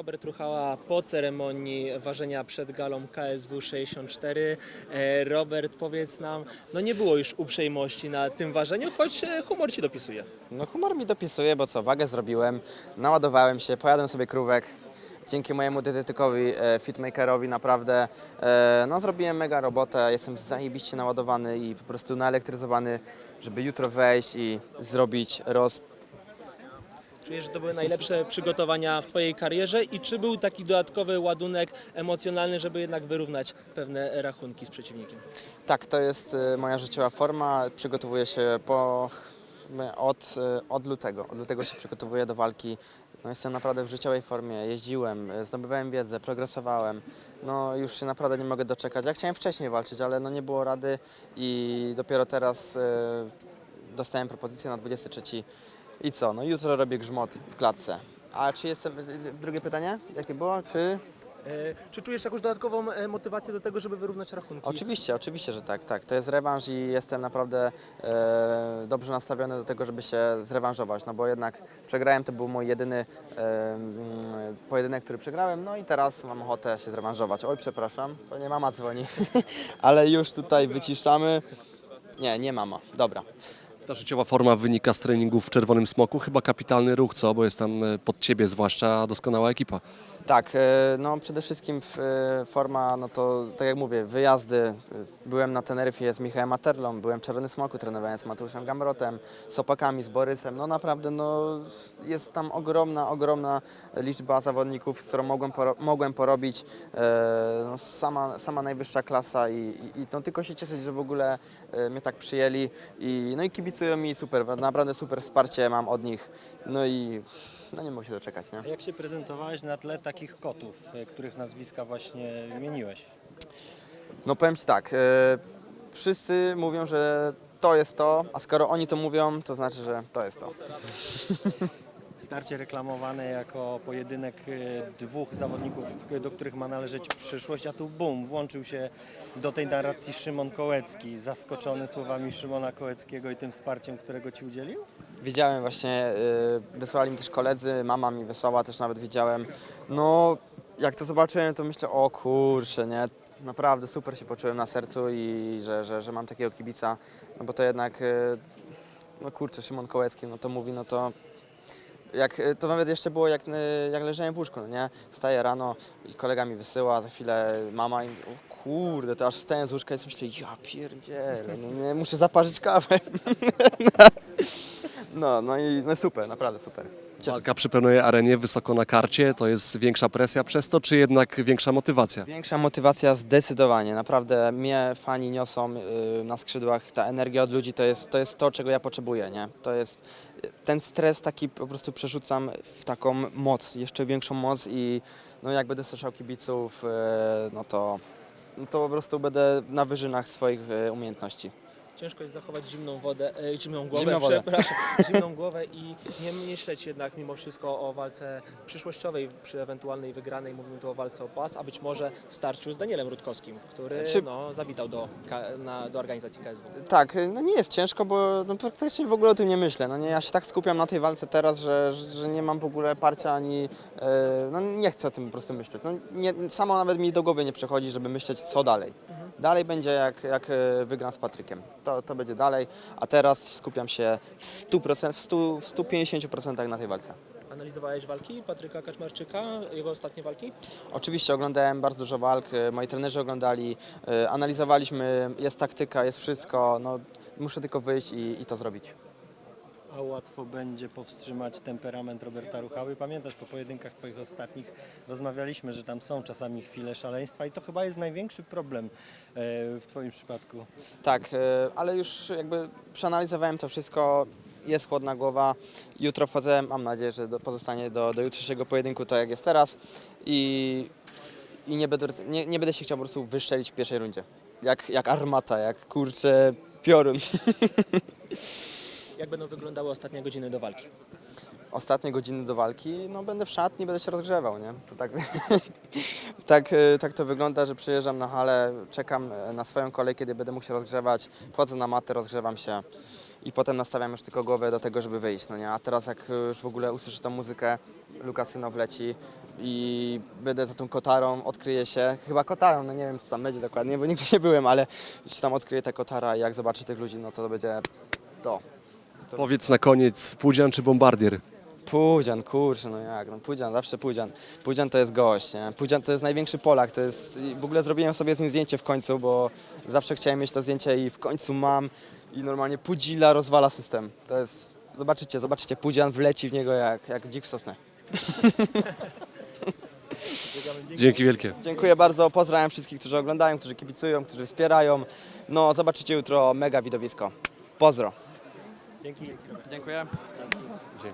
Robert Ruchała po ceremonii ważenia przed galą KSW 64. E, Robert, powiedz nam, no nie było już uprzejmości na tym ważeniu, choć e, humor ci dopisuje. No humor mi dopisuje, bo co, wagę zrobiłem, naładowałem się, pojadłem sobie krówek. Dzięki mojemu dietetykowi, e, fitmakerowi naprawdę, no zrobiłem mega robotę, jestem zajebiście naładowany i po prostu naelektryzowany, żeby jutro wejść i zrobić roz... Czujesz, że to były najlepsze przygotowania w twojej karierze i czy był taki dodatkowy ładunek emocjonalny, żeby jednak wyrównać pewne rachunki z przeciwnikiem? Tak, to jest e, moja życiowa forma, przygotowuję się po, od, e, od lutego, od lutego się przygotowuję do walki. No, jestem naprawdę w życiowej formie, jeździłem, e, zdobywałem wiedzę, progresowałem. No już się naprawdę nie mogę doczekać. Ja chciałem wcześniej walczyć, ale no nie było rady i dopiero teraz dostałem propozycję na 23. I co? No jutro robię grzmot w klatce. A czy jestem... Drugie pytanie? Jakie było? Czy... E, Czy czujesz jakąś dodatkową e, motywację do tego, żeby wyrównać rachunki? Oczywiście, oczywiście, że tak, tak. To jest rewanż i jestem naprawdę e, dobrze nastawiony do tego, żeby się zrewanżować, no bo jednak przegrałem, to był mój jedyny e, mm, pojedynek, który przegrałem, no i teraz mam ochotę się zrewanżować. Oj, przepraszam, bo nie mama dzwoni, ale już tutaj wyciszamy. Nie, nie mama, dobra. Ta życiowa forma wynika z treningów w Czerwonym Smoku. Chyba kapitalny ruch, co? Bo jest tam e, pod ciebie zwłaszcza doskonała ekipa. Tak, e, no przede wszystkim e, forma, no to tak jak mówię, wyjazdy. Byłem na Teneryfie z Michałem Materlą, byłem w Czerwonym Smoku, trenowałem z Mateuszem Gamrotem, z Opakami, z Borysem. No naprawdę, no jest tam ogromna, ogromna liczba zawodników, z którą mogłem, poro mogłem porobić. No, sama, sama najwyższa klasa i, i, no, tylko się cieszyć, że w ogóle mnie tak przyjęli. I, no i kibicują mi super, naprawdę super wsparcie mam od nich. No i no nie mogę się doczekać, nie? A Jak się prezentowałeś na tle takich kotów, e, których nazwiska właśnie wymieniłeś? No powiem Ci tak, e, wszyscy mówią, że to jest to, a skoro oni to mówią, to znaczy, że to jest to. Starcie reklamowane jako pojedynek e, dwóch zawodników, e, do których ma należeć przyszłość, a tu bum, włączył się do tej narracji Szymon Kołecki, zaskoczony słowami Szymona Kołeckiego i tym wsparciem, którego Ci udzielił? Widziałem właśnie, y, wysłali mi też koledzy, mama mi wysłała, też nawet widziałem. No, jak to zobaczyłem, to myślę, o kurczę, nie, naprawdę super się poczułem na sercu i że, że, że mam takiego kibica, no bo to jednak, y, no kurczę, Szymon Kołecki, no to mówi, no to jak, y, to nawet jeszcze było jak, y, jak leżałem w łóżku, no nie? Wstaję rano i kolega mi wysyła, za chwilę mama i mówi, o kurde, to aż wstałem z łóżka i myślę, ja pierdzielę, no nie, muszę zaparzyć kawę. No, no i no super, naprawdę super. Walka przy pełnej arenie, wysoko na karcie, to jest większa presja przez to, czy jednak większa motywacja? Większa motywacja zdecydowanie, naprawdę mnie fani niosą y, na skrzydłach, ta energia od ludzi to jest, to jest to, czego ja potrzebuję, nie? To jest, ten stres taki po prostu przerzucam w taką moc, jeszcze większą moc i no jak będę słyszał kibiców, y, no to, no to po prostu będę na wyżynach swoich y, umiejętności. Ciężko jest zachować zimną wodę, e, zimną głowę, Zimną wodę. przepraszam, zimną głowę i nie myśleć jednak mimo wszystko o walce przyszłościowej przy ewentualnej wygranej. Mówimy tu o walce o pas, a być może starciu z Danielem Rutkowskim, który Czy- no, zawitał do, K- na, do organizacji KSW. Tak, no nie jest ciężko, bo no praktycznie w ogóle o tym nie myślę. No nie, ja się tak skupiam na tej walce teraz, że, że nie mam w ogóle parcia ani. e, no nie chcę o tym po prostu myśleć. No nie, samo nawet mi do głowy nie przychodzi, żeby myśleć, co dalej. Dalej będzie jak, jak e, wygram z Patrykiem. To, to będzie dalej, a teraz skupiam się w 100%, w, 100, w 150% na tej walce. Analizowałeś walki Patryka Kaczmarczyka, jego ostatnie walki? Oczywiście oglądałem bardzo dużo walk, e, moi trenerzy oglądali, e, analizowaliśmy, jest taktyka, jest wszystko. No, muszę tylko wyjść i, i to zrobić. A łatwo będzie powstrzymać temperament Roberta Ruchały. Pamiętasz, po pojedynkach Twoich ostatnich rozmawialiśmy, że tam są czasami chwile szaleństwa i to chyba jest największy problem e, w Twoim przypadku. Tak, e, ale już jakby przeanalizowałem to wszystko, jest chłodna głowa. Jutro wchodzę, mam nadzieję, że pozostanie do, do jutrzejszego pojedynku tak jak jest teraz i, i nie, będę, nie, nie będę się chciał po prostu wyszczelić w pierwszej rundzie. Jak, jak armata, jak kurczę piorun. Jak będą wyglądały ostatnie godziny do walki? Ostatnie godziny do walki, no będę w szatni, będę się rozgrzewał, nie? To tak, tak, e, tak to wygląda, że przyjeżdżam na halę, czekam e, na swoją kolej, kiedy będę mógł się rozgrzewać, wchodzę na matę, rozgrzewam się i potem nastawiam już tylko głowę do tego, żeby wyjść, no nie? A teraz jak już w ogóle usłyszę tą muzykę, Lukasynow leci i będę za tą kotarą, odkryje się, chyba kotarą, no nie wiem co tam będzie dokładnie, bo nigdy nie byłem, ale jeśli tam odkryje ta kotara i jak zobaczę tych ludzi, no to będzie to. Powiedz na koniec, Pudzian czy Bombardier? Pudzian, kurczę, no jak, no Pudzian, zawsze Pudzian. Pudzian to jest gość, nie? Pudzian to jest największy Polak, to jest, i w ogóle zrobiłem sobie z nim zdjęcie w końcu, bo zawsze chciałem mieć to zdjęcie i w końcu mam i normalnie Pudzila rozwala system. To jest, zobaczycie, zobaczycie, Pudzian wleci w niego jak, jak dzik w sosnę. Dzięki wielkie. Dziękuję bardzo, pozdrawiam wszystkich, którzy oglądają, którzy kibicują, którzy wspierają. No, zobaczycie jutro mega widowisko. Pozdro. Dzięki. Dziękuję.